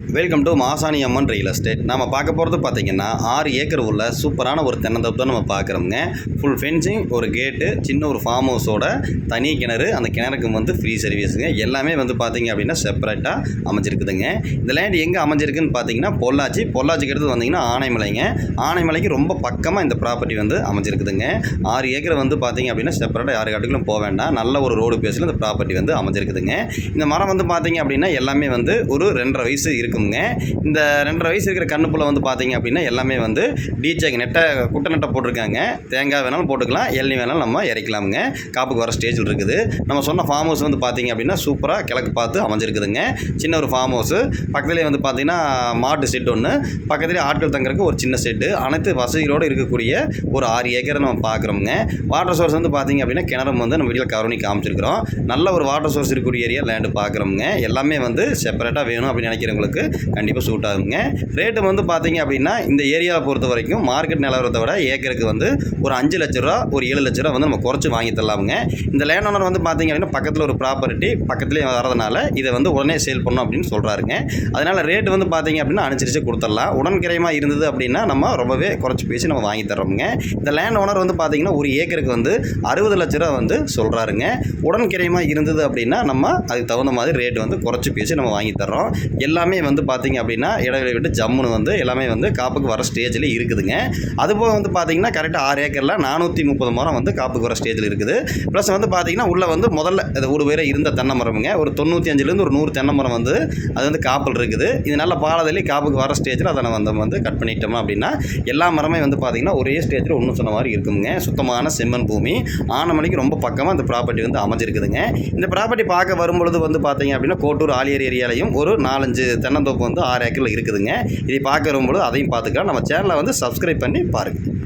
Welcome to Masani Amman real estate நம்ம பார்க்க போகிறது பார்த்தீங்கன்னா ஆறு ஏக்கர் உள்ள சூப்பரான ஒரு தென்னந்தோப்பு தான் நம்ம பார்க்குறோங்க ஃபுல் ஃபென்சிங் ஒரு கேட்டு சின்ன ஒரு ஃபார்ம் ஹவுஸோட தனி கிணறு அந்த கிணறுக்கு வந்து ஃப்ரீ சர்வீஸுங்க எல்லாமே வந்து பார்த்தீங்க அப்படின்னா செப்பரேட்டாக அமைஞ்சிருக்குதுங்க. இந்த லேண்ட் எங்கே அமைஞ்சிருக்குன்னு பார்த்தீங்கன்னா பொள்ளாச்சி. பொள்ளாச்சிக்கு அடுத்து வந்தீங்கன்னா ஆனைமலைங்க. ஆனைமலைக்கு ரொம்ப பக்கமாக இந்த ப்ராப்பர்ட்டி வந்து அமைஞ்சிருக்குதுங்க. ஆறு ஏக்கர் வந்து பார்த்தீங்க அப்படின்னா செப்பரேட்டாக யாரு காட்டுக்கும் போக வேண்டாம். நல்ல ஒரு ரோடு பேஸில் இந்த ப்ராப்பர்ட்டி வந்து அமைஞ்சிருக்குதுங்க. இந்த மரம் வந்து பார்த்தீங்க அப்படின்னா எல்லாமே வந்து ஒரு ரெண்டரை வயசு இருக்கு இருக்குங்க. இந்த ரெண்டரை வயசு இருக்கிற கண்ணுப்புல வந்து பார்த்தீங்க அப்படின்னா எல்லாமே வந்து டீச்சேக் நெட்டை குட்டை நெட்டை போட்டிருக்காங்க. தேங்காய் வேணாலும் போட்டுக்கலாம் எள்ளி வேணாலும் நம்ம இறக்கலாமுங்க. காப்புக்கு வர ஸ்டேஜில் இருக்குது. நம்ம சொன்ன ஃபார்ம் ஹவுஸ் வந்து பார்த்தீங்க அப்படின்னா சூப்பராக கிழக்கு பார்த்து அமைஞ்சிருக்குதுங்க. சின்ன ஒரு ஃபார்ம் ஹவுஸ் பக்கத்துலேயே வந்து பார்த்தீங்கன்னா மாட்டு செட் ஒன்று பக்கத்துலேயே ஆட்கள் தங்குறதுக்கு ஒரு சின்ன செட்டு அனைத்து வசதிகளோடு இருக்கக்கூடிய ஒரு ஆறு ஏக்கரை நம்ம பார்க்குறோமுங்க வாட்டர் சோர்ஸ் வந்து பார்த்தீங்க அப்படின்னா கிணறும் வந்து நம்ம வீட்டில் கவர்னி காமிச்சிருக்கிறோம். நல்ல ஒரு வாட்டர் சோர்ஸ் இருக்கக்கூடிய ஏரியா லேண்டு பார்க்குறோமுங்க எல்லாமே வந்து செப்பரேட்டாக வேணும் அப்படின்னு நினைக்கிறவங்களுக்கு கண்டிப்பாக சூட் ஆகுங்க. ரேட்டு வந்து பார்த்தீங்க அப்படின்னா இந்த ஏரியாவை பொறுத்த வரைக்கும் மார்க்கெட் நிலவரத்தை விட ஏக்கருக்கு வந்து ஒரு அஞ்சு லட்ச ரூபா ஒரு ஏழு லட்ச ரூபா வந்து நம்ம குறைச்சி வாங்கி தரலாமுங்க. இந்த லேண்ட் ஓனர் வந்து பார்த்தீங்க அப்படின்னா பக்கத்தில் ஒரு ப்ராப்பர்ட்டி பக்கத்துலேயே வரதுனால இதை வந்து உடனே சேல் பண்ணணும் அப்படின்னு சொல்கிறாருங்க அதனால் ரேட்டு வந்து பார்த்தீங்க அப்படின்னா அனுசரித்து கொடுத்துடலாம். உடன்கிரையமாக இருந்தது அப்படின்னா நம்ம ரொம்பவே குறைச்சி பேசி நம்ம வாங்கி தர்றோமுங்க இந்த லேண்ட் ஓனர் வந்து பார்த்தீங்கன்னா ஒரு ஏக்கருக்கு வந்து அறுபது லட்ச ரூபா வந்து சொல்கிறாருங்க உடன்கிரையமாக இருந்தது அப்படின்னா நம்ம அதுக்கு தகுந்த மாதிரி ரேட் வந்து குறைச்சி பேசி நம்ம வாங்கி தர்றோம். எல்லாமே வந்து பார்த்தீங்க அப்படின்னா இடைவெளி விட்டு ஜம்முன்னு வந்து எல்லாமே வந்து காப்புக்கு வர ஸ்டேஜில் இருக்குதுங்க. அதுபோக வந்து பார்த்தீங்கன்னா கரெக்டாக ஆறு ஏக்கரில் நானூற்றி முப்பது மரம் வந்து காப்புக்கு வர ஸ்டேஜில் இருக்குது. ப்ளஸ் வந்து பார்த்தீங்கன்னா உள்ளே வந்து முதல்ல அது ஒரு பேரை இருந்த தென்னை மரமுங்க. ஒரு தொண்ணூற்றி அஞ்சுலேருந்து ஒரு நூறு தென்னை மரம் வந்து அது வந்து காப்பில் இருக்குது. இது நல்ல பாலதள்ளி காப்புக்கு வர ஸ்டேஜில் அதை வந்து வந்து கட் பண்ணிட்டோம் அப்படின்னா எல்லா மரமே வந்து பார்த்தீங்கன்னா ஒரே ஸ்டேஜில் ஒன்று சொன்ன மாதிரி இருக்குங்க சுத்தமான செம்மண் பூமி. ஆனமணிக்கு ரொம்ப பக்கமாக அந்த ப்ராப்பர்ட்டி வந்து அமைஞ்சிருக்குதுங்க. இந்த ப்ராப்பர்ட்டி பார்க்க வரும்பொழுது வந்து பார்த்தீங்க அப்படின்னா கோட்டூர் ஆலியர் ஏரியாலையும் ஒரு நாலஞ்சு தென்னந்தோப்பு வந்து ஆறு ஏக்கரில் இருக்குதுங்க. இதை பார்க்க அதையும் பார்த்துக்கலாம். நம்ம சேனலை வந்து சப்ஸ்கிரைப் பண்ணி பாருங்கள்